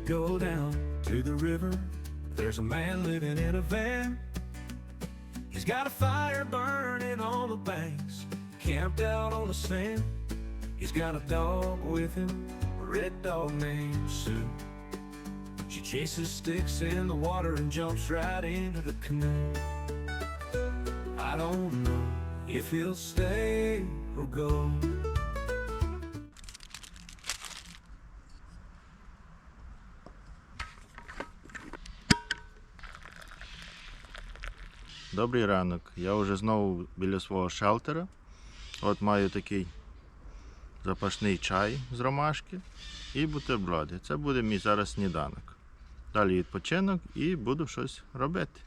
you go down to the river, there's a man living in a van. He's got a fire burning on the banks, camped out on the sand. He's got a dog with him, a red dog named Sue. She chases sticks in the water and jumps right into the canoe. I don't know if he'll stay or go. Добрий ранок. Я вже знову біля свого шелтера. От маю такий запашний чай з ромашки і бутерброди. Це буде мій зараз сніданок. Далі відпочинок і буду щось робити.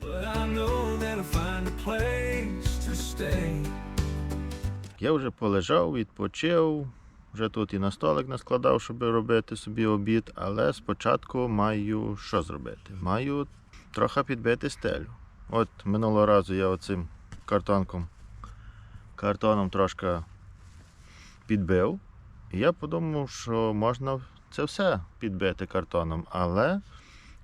But I know that I'll find a place to stay. Я вже полежав, відпочив. Вже тут і на столик наскладав, щоб робити собі обід, але спочатку маю що зробити? Маю трохи підбити стелю. От минулого разу я оцим картонком, картоном трошки підбив. І я подумав, що можна це все підбити картоном, але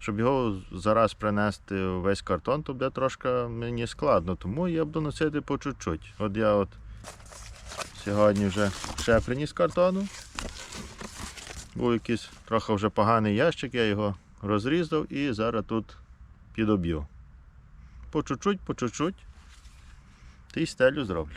щоб його зараз принести весь картон, то буде трошки мені складно. Тому я буду носити по чуть-чуть. От я от Сьогодні вже ще приніс картону. Був якийсь трохи вже поганий ящик, я його розрізав і зараз тут підоб'ю. По чуть-чуть, по чуть-чуть. Та й стелю зроблю.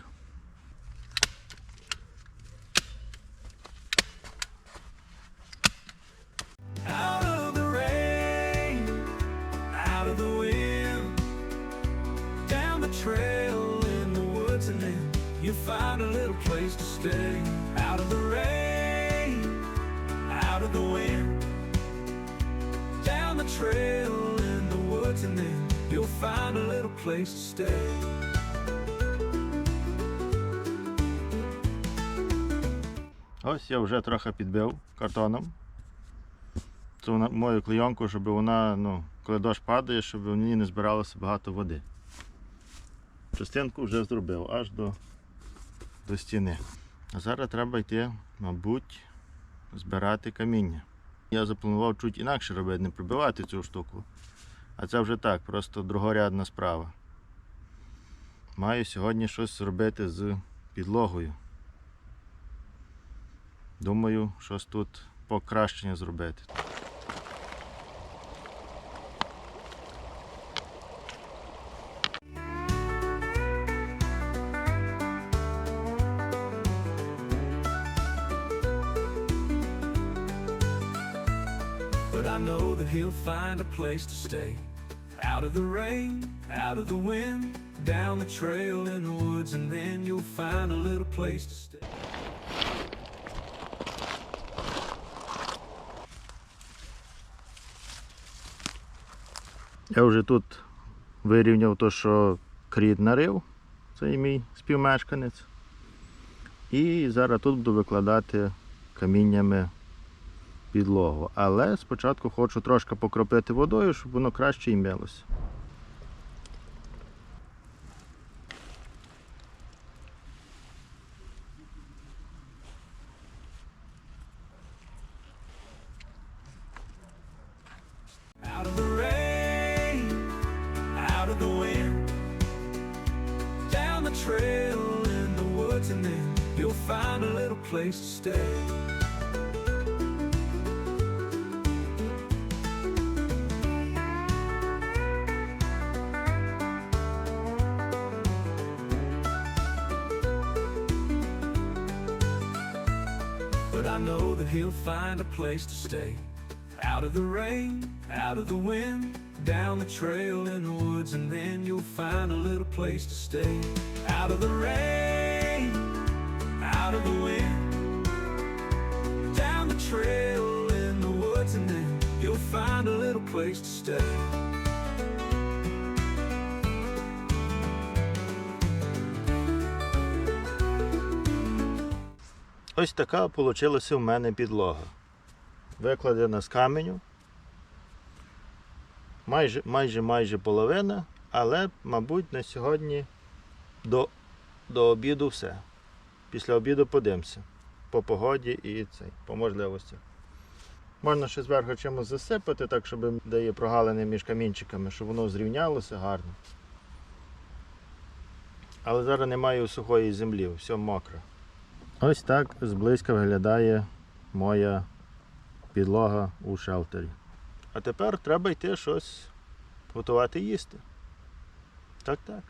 Trail in the woods, and then you'll find a little place to stay. Ось я вже трохи підбив картоном. Цю мою клейонку, щоб вона, ну, коли дощ падає, щоб в ній не збиралося багато води. Частинку вже зробив аж до, до стіни. А зараз треба йти, мабуть, збирати каміння. Я запланував чуть інакше робити, не прибивати цю штуку. А це вже так, просто другорядна справа. Маю сьогодні щось зробити з підлогою. Думаю, щось тут покращення зробити. Know that he'll find a place to stay. Out of the rain, out of the wind, down the trail in the woods, and then you'll find a little place to stay. Я вже тут вирівняв то, що крід нарив, це і мій співмешканець. І зараз тут буду викладати каміннями підлогу. Але спочатку хочу трошки покропити водою, щоб воно краще the wind, down the trail in the woods, and then you'll find a little place to stay. I know that he'll find a place to stay. Out of the rain, out of the wind, down the trail in the woods, and then you'll find a little place to stay. Out of the rain, out of the wind, down the trail in the woods, and then you'll find a little place to stay. Ось така вийшла в мене підлога. Викладена з каменю. Майже, майже, майже половина, але, мабуть, на сьогодні до, до обіду все. Після обіду подивимося. По погоді і цей, по можливості. Можна ще зверху чимось засипати, так, щоб де є прогалини між камінчиками, щоб воно зрівнялося гарно. Але зараз немає сухої землі, все мокре. Ось так зблизька виглядає моя підлога у шелтері. А тепер треба йти щось готувати їсти. Так, так.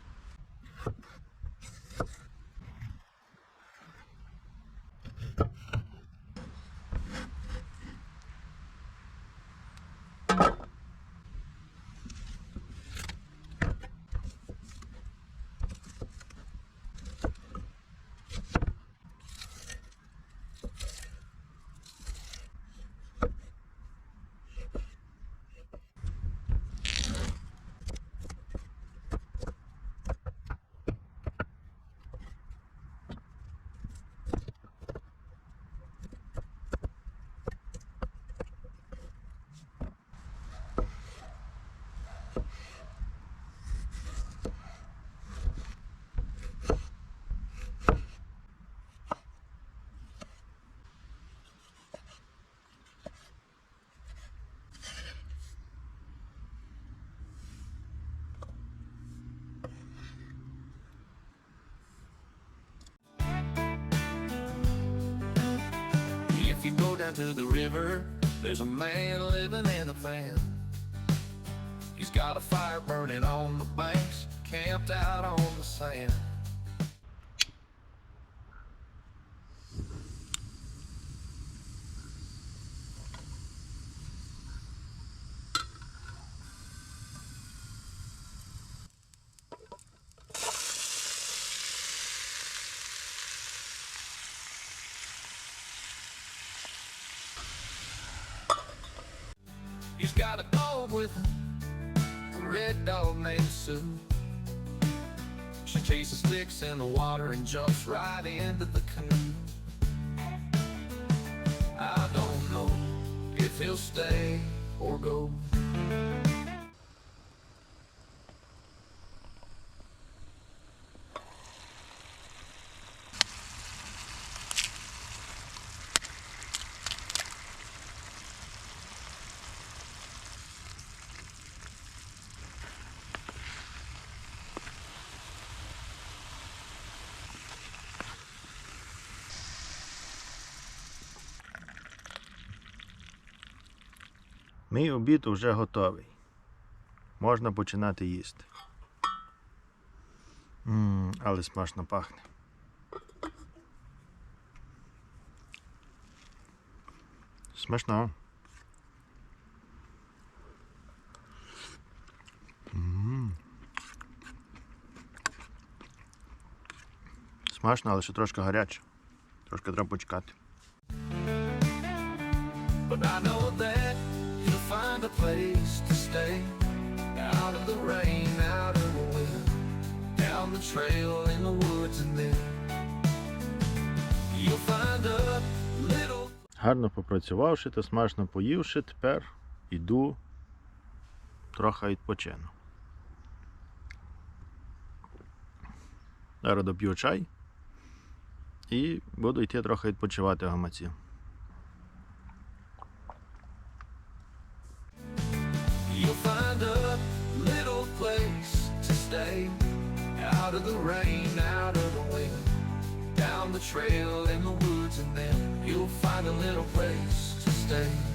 To the river, there's a man living in a van. He's got a fire burning on the banks, camped out on the sand. He's got a dog with a red dog named Sue. She chases sticks in the water and jumps right into the canoe. I don't know if he'll stay or go. Мій обід уже готовий. Можна починати їсти. м але смачно пахне. Смачно. Смачно, але ще трошки гаряче. Трошки треба почекати. But I a place to stay out of the rain, out of the wind, down the trail in the woods, and then you'll find a little Гарно попрацювавши та смачно поївши, тепер іду трохи відпочину. Зараз доп'ю чай і буду йти трохи відпочивати в гамаці. Stay out of the rain, out of the wind, down the trail in the woods, and then you'll find a little place to stay.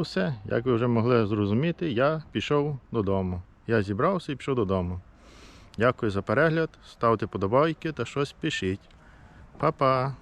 Усе, як ви вже могли зрозуміти, я пішов додому. Я зібрався і пішов додому. Дякую за перегляд, ставте подобайки та щось пишіть. Па-па!